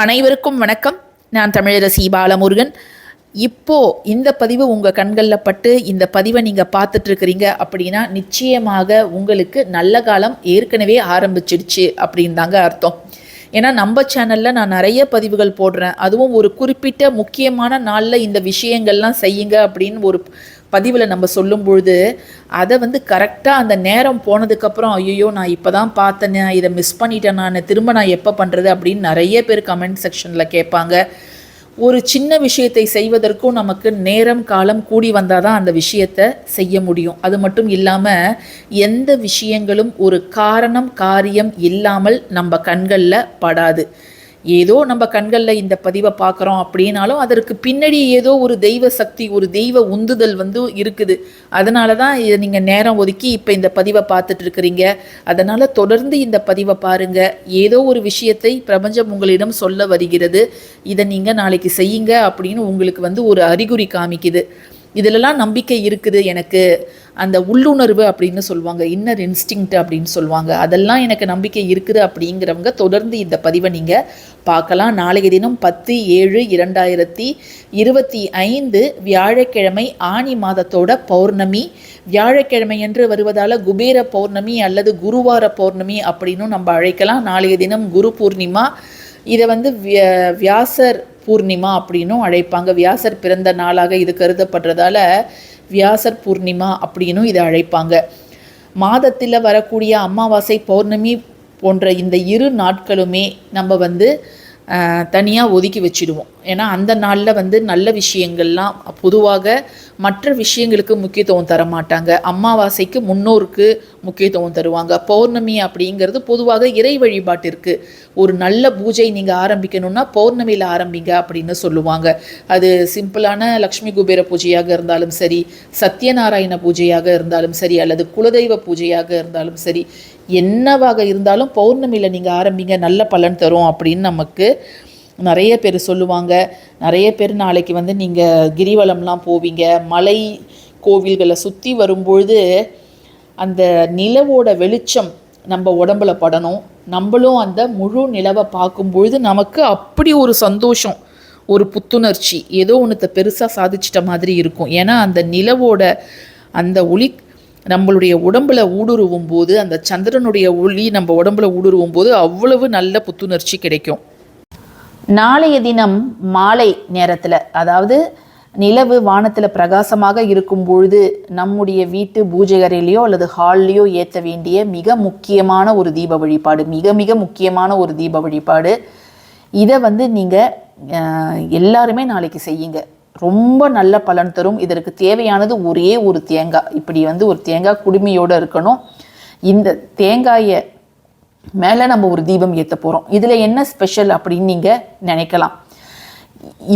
அனைவருக்கும் வணக்கம். நான் தமிழரசி பாலமுருகன். இப்போ இந்த பதிவு உங்கள் கண்களில் பட்டு இந்த பதிவை நீங்கள் பார்த்துட்ருக்குறீங்க அப்படின்னா நிச்சயமாக உங்களுக்கு நல்ல காலம் ஏற்கனவே ஆரம்பிச்சிடுச்சு அப்படின்னு தாங்க அர்த்தம். ஏன்னா நம்ம சேனலில் நான் நிறைய பதிவுகள் போடுறேன். அதுவும் ஒரு குறிப்பிட்ட முக்கியமான நாளில் இந்த விஷயங்கள்லாம் செய்யுங்க அப்படின்னு ஒரு பதிவில் நம்ம சொல்லும் பொழுது அதை வந்து கரெக்டாக அந்த நேரம் போனதுக்கப்புறம் ஐயோ நான் இப்போ தான் பார்த்தேனே இதை மிஸ் பண்ணிட்டேன் நான் திரும்ப நான் எப்போ பண்ணுறது அப்படின்னு நிறைய பேர் கமெண்ட் செக்ஷனில் கேட்பாங்க. ஒரு சின்ன விஷயத்தை செய்வதற்கும் நமக்கு நேரம் காலம் கூடி வந்தால் தான் அந்த விஷயத்தை செய்ய முடியும். அது மட்டும் இல்லாமல் எந்த விஷயங்களும் ஒரு காரணம் காரியம் இல்லாமல் நம்ம கண்களில் படாது. ஏதோ நம்ம கண்களில் இந்த பதிவை பார்க்குறோம் அப்படின்னாலும் அதற்கு பின்னாடி ஏதோ ஒரு தெய்வ சக்தி ஒரு தெய்வ உந்துதல் வந்து இருக்குது. அதனால தான் இதை நீங்கள் நேரம் ஒதுக்கி இப்போ இந்த பதிவை பார்த்துட்டு இருக்கிறீங்க. அதனால் தொடர்ந்து இந்த பதிவை பாருங்கள் ஏதோ ஒரு விஷயத்தை பிரபஞ்சம் உங்களிடம் சொல்ல வருகிறது. இதை நீங்கள் நாளைக்கு செய்யுங்க அப்படின்னு உங்களுக்கு வந்து ஒரு அறிகுறி காமிக்குது. இதிலெல்லாம் நம்பிக்கை இருக்குது எனக்கு. அந்த உள்ளுணர்வு அப்படின்னு சொல்லுவாங்க இன்னர் இன்ஸ்டிங்க்ட் அப்படின்னு சொல்லுவாங்க. அதெல்லாம் எனக்கு நம்பிக்கை இருக்குது அப்படிங்கிறவங்க தொடர்ந்து இந்த பதிவை நீங்கள் பார்க்கலாம். நாளைய தினம் பத்து ஏழு இரண்டாயிரத்தி இருபத்தி ஐந்து வியாழக்கிழமை ஆனி மாதத்தோட பௌர்ணமி. வியாழக்கிழமை என்று வருவதால் குபேர பௌர்ணமி அல்லது குருவார பௌர்ணமி அப்படின்னும் நம்ம அழைக்கலாம். நாளைய தினம் குரு பூர்ணிமா இதை வந்து விய- வியாசர் பூர்ணிமா அப்படின்னும் அழைப்பாங்க. வியாசர் பிறந்த நாளாக இது கருதப்படுறதால வியாசர் பூர்ணிமா அப்படின்னும் இதை அழைப்பாங்க. மாதத்தில் வரக்கூடிய அமாவாசை பௌர்ணமி போன்ற இந்த இரு நாட்களுமே நம்ம வந்து தனியாக ஒதுக்கி வச்சிடுவோம். ஏன்னா அந்த நாளில் வந்து நல்ல விஷயங்கள்லாம் பொதுவாக மற்ற விஷயங்களுக்கு முக்கியத்துவம் தர மாட்டாங்க அமாவாசைக்கு முன்னோருக்கு முக்கியத்துவம் தருவாங்க. பௌர்ணமி அப்படிங்கிறது பொதுவாக இறை வழிபாட்டிற்கு. ஒரு நல்ல பூஜை நீங்கள் ஆரம்பிக்கணும்னா பௌர்ணமியில் ஆரம்பிங்க அப்படின்னு சொல்லுவாங்க. அது சிம்பிளான லக்ஷ்மி குபேர பூஜையாக இருந்தாலும் சரி சத்யநாராயண பூஜையாக இருந்தாலும் சரி அல்லது குலதெய்வ பூஜையாக இருந்தாலும் சரி என்னவாக இருந்தாலும் பௌர்ணமியில் நீங்கள் ஆரம்பிங்க நல்ல பலன் தரும் அப்படின்னு நமக்கு நிறைய பேர் சொல்லுவாங்க. நிறைய பேர் நாளைக்கு வந்து நீங்கள் கிரிவலம்லாம் போவீங்க. மலை கோவில்களை சுற்றி வரும்பொழுது அந்த நிலவோட வெளிச்சம் நம்ம உடம்புல படணும். நம்மளும் அந்த முழு நிலவை பார்க்கும்பொழுது நமக்கு அப்படி ஒரு சந்தோஷம் ஒரு புத்துணர்ச்சி ஏதோ ஒன்றத்தை பெருசாக சாதிச்சிட்ட மாதிரி இருக்கும். ஏன்னா அந்த நிலவோட அந்த ஒளி நம்மளுடைய உடம்புல ஊடுருவும் போது அந்த சந்திரனுடைய ஒளி நம்ம உடம்புல ஊடுருவும் போது அவ்வளவு நல்ல புத்துணர்ச்சி கிடைக்கும். நாளைய தினம் மாலை நேரத்தில் அதாவது நிலவு வானத்தில் பிரகாசமாக இருக்கும் பொழுது நம்முடைய வீட்டு பூஜை அறையிலையோ அல்லது ஹால்லையோ ஏற்ற வேண்டிய மிக முக்கியமான ஒரு தீப வழிபாடு மிக மிக முக்கியமான ஒரு தீப வழிபாடு. இதை வந்து நீங்கள் எல்லாருமே நாளைக்கு செய்யுங்க. ரொம்ப நல்ல பலன் தரும். இதற்கு தேவையானது ஒரே ஒரு தேங்காய். இப்படி வந்து ஒரு தேங்காய் குடுமையோடு இருக்கணும். இந்த தேங்காயை மேலே நம்ம ஒரு தீபம் ஏற்ற போகிறோம் இதில் என்ன ஸ்பெஷல் அப்படின்னு நீங்கள் நினைக்கலாம்.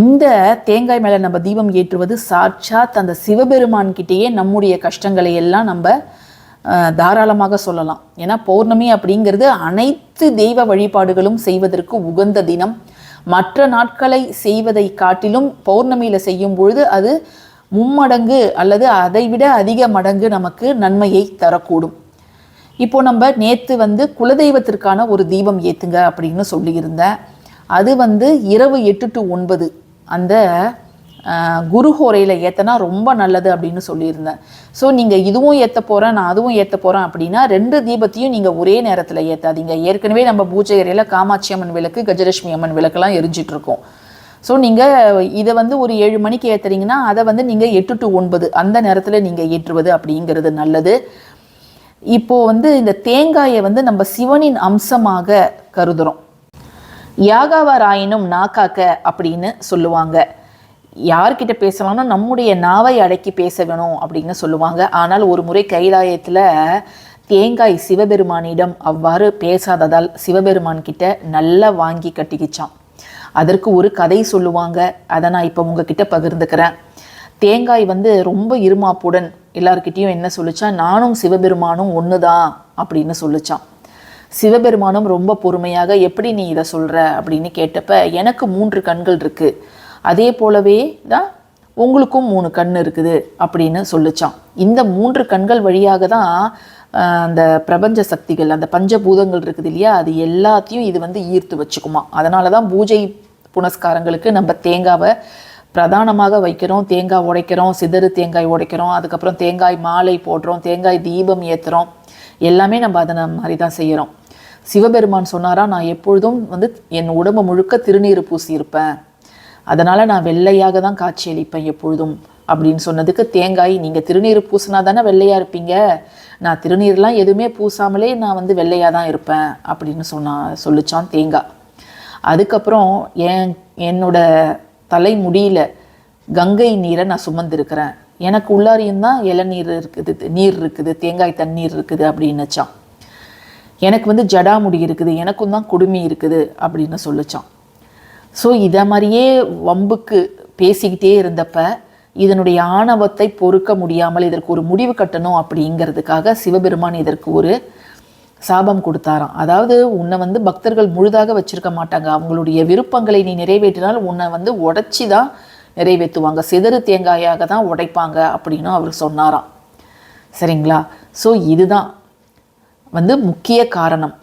இந்த தேங்காய் மேலே நம்ம தீபம் ஏற்றுவது சாட்சாத் அந்த சிவபெருமான்கிட்டேயே நம்முடைய கஷ்டங்களை எல்லாம் நம்ம தாராளமாக சொல்லலாம். ஏன்னா பௌர்ணமி அப்படிங்கிறது அனைத்து தெய்வ வழிபாடுகளும் செய்வதற்கு உகந்த தினம். மற்ற நாட்களை செய்வதை காட்டிலும் பௌர்ணமியில் செய்யும் பொழுது அது மும்மடங்கு அல்லது அதைவிட அதிக மடங்கு நமக்கு நன்மையை தரக்கூடும். இப்போ நம்ம நேற்று வந்து குலதெய்வத்திற்கான ஒரு தீபம் ஏற்றுங்க அப்படின்னு சொல்லியிருந்தேன் அது வந்து இரவு எட்டு டு ஒன்பது அந்த குருஹோரையில் ஏற்றினா ரொம்ப நல்லது அப்படின்னு சொல்லியிருந்தேன். ஸோ நீங்கள் இதுவும் ஏற்ற போகிறேன் நான் அதுவும் ஏற்ற போகிறேன் அப்படின்னா ரெண்டு தீபத்தையும் நீங்கள் ஒரே நேரத்தில் ஏற்றாதீங்க ஏற்கனவே நம்ம பூஜை அறையில் காமாட்சி அம்மன் விளக்கு கஜலட்சுமி அம்மன் விளக்கெல்லாம் எரிஞ்சிட்ருக்கோம் ஸோ நீங்கள் இதை வந்து ஒரு ஏழு மணிக்கு ஏற்றுறீங்கன்னா அதை வந்து நீங்கள் எட்டு டு ஒன்பது அந்த நேரத்தில் நீங்கள் ஏற்றுவது அப்படிங்கிறது நல்லது. இப்போ வந்து இந்த தேங்காயை வந்து நம்ம சிவனின் அம்சமாக கருதுறோம். யாகாவாராயினும் நாக்காக்க அப்படின்னு சொல்லுவாங்க. யார்கிட்ட பேசலாம்னா நம்முடைய நாவை அடக்கி பேச வேணும் அப்படின்னு சொல்லுவாங்க. ஆனால் ஒரு முறை கைலாயத்தில் தேங்காய் சிவபெருமானிடம் அவ்வாறு பேசாததால் சிவபெருமான் கிட்ட நல்லா வாங்கி கட்டிக்கிச்சான் அதற்கு ஒரு கதை சொல்லுவாங்க. அதை நான் இப்போ உங்ககிட்ட பகிர்ந்துக்கிறேன். தேங்காய் வந்து ரொம்ப இருமாப்புடன் எல்லாருக்கிட்டேயும் என்ன சொல்லிச்சா? நானும் சிவபெருமானும் ஒன்று தான் அப்படின்னு சொல்லிச்சான் சிவபெருமானும் ரொம்ப பொறுமையாக எப்படி நீ இதை சொல்கிற அப்படின்னு கேட்டப்ப எனக்கு மூன்று கண்கள் இருக்குது அதே போலவே தான் உங்களுக்கும் மூணு கண் இருக்குது அப்படின்னு சொல்லிச்சான் இந்த மூன்று கண்கள் வழியாக தான் அந்த பிரபஞ்ச சக்திகள் அந்த பஞ்சபூதங்கள் இருக்குது இல்லையா? அது எல்லாத்தையும் இது வந்து ஈர்த்து வச்சுக்குமா. அதனால தான் பூஜை புனஸ்காரங்களுக்கு நம்ம தேங்காவை பிரதானமாக வைக்கிறோம் தேங்காய் உடைக்கிறோம் சிதறு தேங்காய் உடைக்கிறோம் அதுக்கப்புறம் தேங்காய் மாலை போடுறோம் தேங்காய் தீபம் ஏற்றுறோம் எல்லாமே நம்ம அதை மாதிரி தான் செய்கிறோம் சிவபெருமான் சொன்னாரா நான் எப்பொழுதும் வந்து என் உடம்பு முழுக்க திருநீர் பூசி இருப்பேன் அதனால் நான் வெள்ளையாக தான் காட்சியளிப்பேன் எப்பொழுதும். அப்படின்னு சொன்னதுக்கு தேங்காய் நீங்கள் திருநீர் பூசினா தானே வெள்ளையாக இருப்பீங்க? நான் திருநீர்லாம் எதுவுமே பூசாமலே நான் வந்து வெள்ளையாக தான் இருப்பேன். அப்படின்னு சொன்னா சொல்லிச்சான் தேங்காய். அதுக்கப்புறம் என் என்னோட தலைமுடியில் கங்கை நீரை நான் சுமந்திருக்கிறேன். எனக்கு உள்ளாரியும் தான் இளநீர் இருக்குது நீர் இருக்குது தேங்காய் தண்ணீர் இருக்குது அப்படின்னுச்சான் எனக்கு வந்து ஜடாமுடி இருக்குது எனக்கும் தான் குடுமி இருக்குது அப்படின்னு சொல்லிச்சான். ஸோ இதை மாதிரியே வம்புக்கு பேசிக்கிட்டே இருந்தப்ப இதனுடைய ஆணவத்தை பொறுக்க முடியாமல் இதற்கு ஒரு முடிவு கட்டணும் அப்படிங்கிறதுக்காக சிவபெருமான் இதற்கு ஒரு சாபம் கொடுத்தாராம். அதாவது உன்னை வந்து பக்தர்கள் முழுதாக வச்சிருக்க மாட்டாங்க. அவங்களுடைய விருப்பங்களை நீ நிறைவேற்றினால் உன்னை வந்து உடைச்சி தான் நிறைவேற்றுவாங்க. சிதறு தேங்காயாக தான் உடைப்பாங்க அப்படின்னு அவர் சொன்னாராம். சரிங்களா? ஸோ இதுதான் வந்து முக்கிய காரணம்.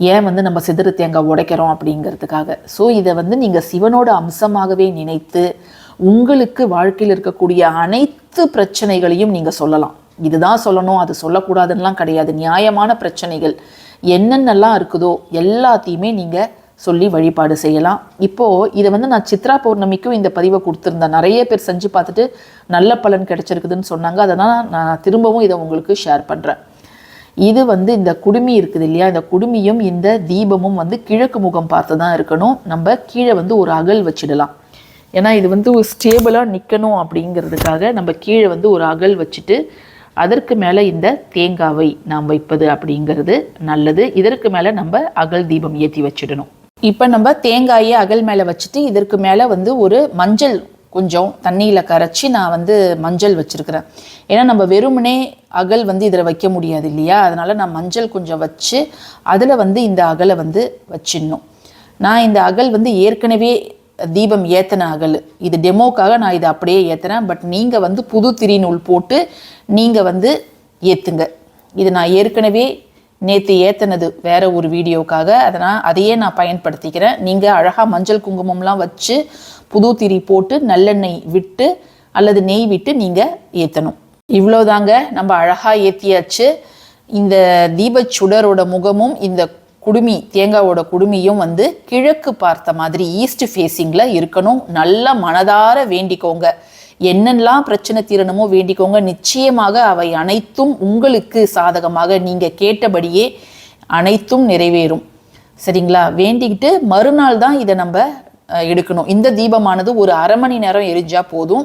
ஏன் வந்து நம்ம சிதறு தேங்காய் உடைக்கிறோம் அப்படிங்கிறதுக்காக? ஸோ இதை வந்து நீங்கள் சிவனோட அம்சமாகவே நினைத்து உங்களுக்கு வாழ்க்கையில் இருக்கக்கூடிய அனைத்து பிரச்சனைகளையும் நீங்கள் சொல்லலாம். இதுதான் சொல்லணும் அது சொல்லக்கூடாதுன்னெலாம் கிடையாது. நியாயமான பிரச்சனைகள் என்னென்னலாம் இருக்குதோ எல்லாத்தையுமே நீங்கள் சொல்லி வழிபாடு செய்யலாம். இப்போது இதை வந்து நான் சித்ரா பௌர்ணமிக்கும் இந்த பதிவை கொடுத்துருந்தேன். நிறைய பேர் செஞ்சு பார்த்துட்டு நல்ல பலன் கிடைச்சிருக்குதுன்னு சொன்னாங்க. அதனால் நான் திரும்பவும் இதை உங்களுக்கு ஷேர் பண்ணுறேன் இது வந்து இந்த குடுமி இருக்குது இல்லையா? இந்த குடுமியும் இந்த தீபமும் வந்து கிழக்கு முகம் பார்த்து தான் இருக்கணும். நம்ம கீழே வந்து ஒரு அகல் வச்சிடலாம். ஏன்னா இது வந்து ஒரு ஸ்டேபிளாக நிற்கணும் அப்படிங்கிறதுக்காக நம்ம கீழே வந்து ஒரு அகல் வச்சுட்டு அதற்கு மேலே இந்த தேங்காவை நாம் வைப்பது அப்படிங்கிறது நல்லது. இதற்கு மேலே நம்ம அகல் தீபம் ஏற்றி வச்சிடணும். இப்போ நம்ம தேங்காயை அகல் மேலே வச்சுட்டு இதற்கு மேலே வந்து ஒரு மஞ்சள் கொஞ்சம் தண்ணியில் கரைச்சி நான் வந்து மஞ்சள் வச்சுருக்கிறேன். ஏன்னா நம்ம வெறுமனே அகல் வந்து இதில் வைக்க முடியாது இல்லையா? அதனால் நான் மஞ்சள் கொஞ்சம் வச்சு அதில் வந்து இந்த அகலை வந்து வச்சிடணும். நான் இந்த அகல் வந்து ஏற்கனவே தீபம் ஏற்றின அகல் இது டெமோக்காக நான் இதை அப்படியே ஏற்றுறேன் பட் நீங்கள் வந்து புது திரிநூல் போட்டு நீங்கள் வந்து ஏற்றுங்க இது நான் ஏற்கனவே நேற்று ஏற்றினது வேற ஒரு வீடியோக்காக. அதனால் அதையே நான் பயன்படுத்திக்கிறேன். நீங்கள் அழகாக மஞ்சள் குங்குமம்லாம் வச்சு புது திரி போட்டு நல்லெண்ணெய் விட்டு அல்லது நெய் விட்டு நீங்கள் ஏற்றணும் இவ்வளோதாங்க நம்ம அழகாக ஏற்றியாச்சு இந்த தீபச்சுடரோட முகமும் இந்த குடுமி தேங்காவோட குடுமியும் வந்து கிழக்கு பார்த்த மாதிரி ஈஸ்ட் ஃபேஸிங்கில் இருக்கணும். நல்ல மனதார வேண்டிக்கோங்க. என்னெல்லாம் பிரச்சனை தீரணுமோ வேண்டிக்கோங்க. நிச்சயமாக அவை அனைத்தும் உங்களுக்கு சாதகமாக நீங்கள் கேட்டபடியே அனைத்தும் நிறைவேறும். சரிங்களா? வேண்டிக்கிட்டு மறுநாள் தான் இதை நம்ம எடுக்கணும். இந்த தீபமானது ஒரு அரை மணி நேரம் எரிஞ்சால் போதும்.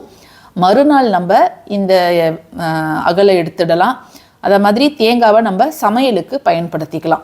மறுநாள் நம்ம இந்த அகலை எடுத்துடலாம். அதை மாதிரி தேங்காவை நம்ம சமையலுக்கு பயன்படுத்திக்கலாம்.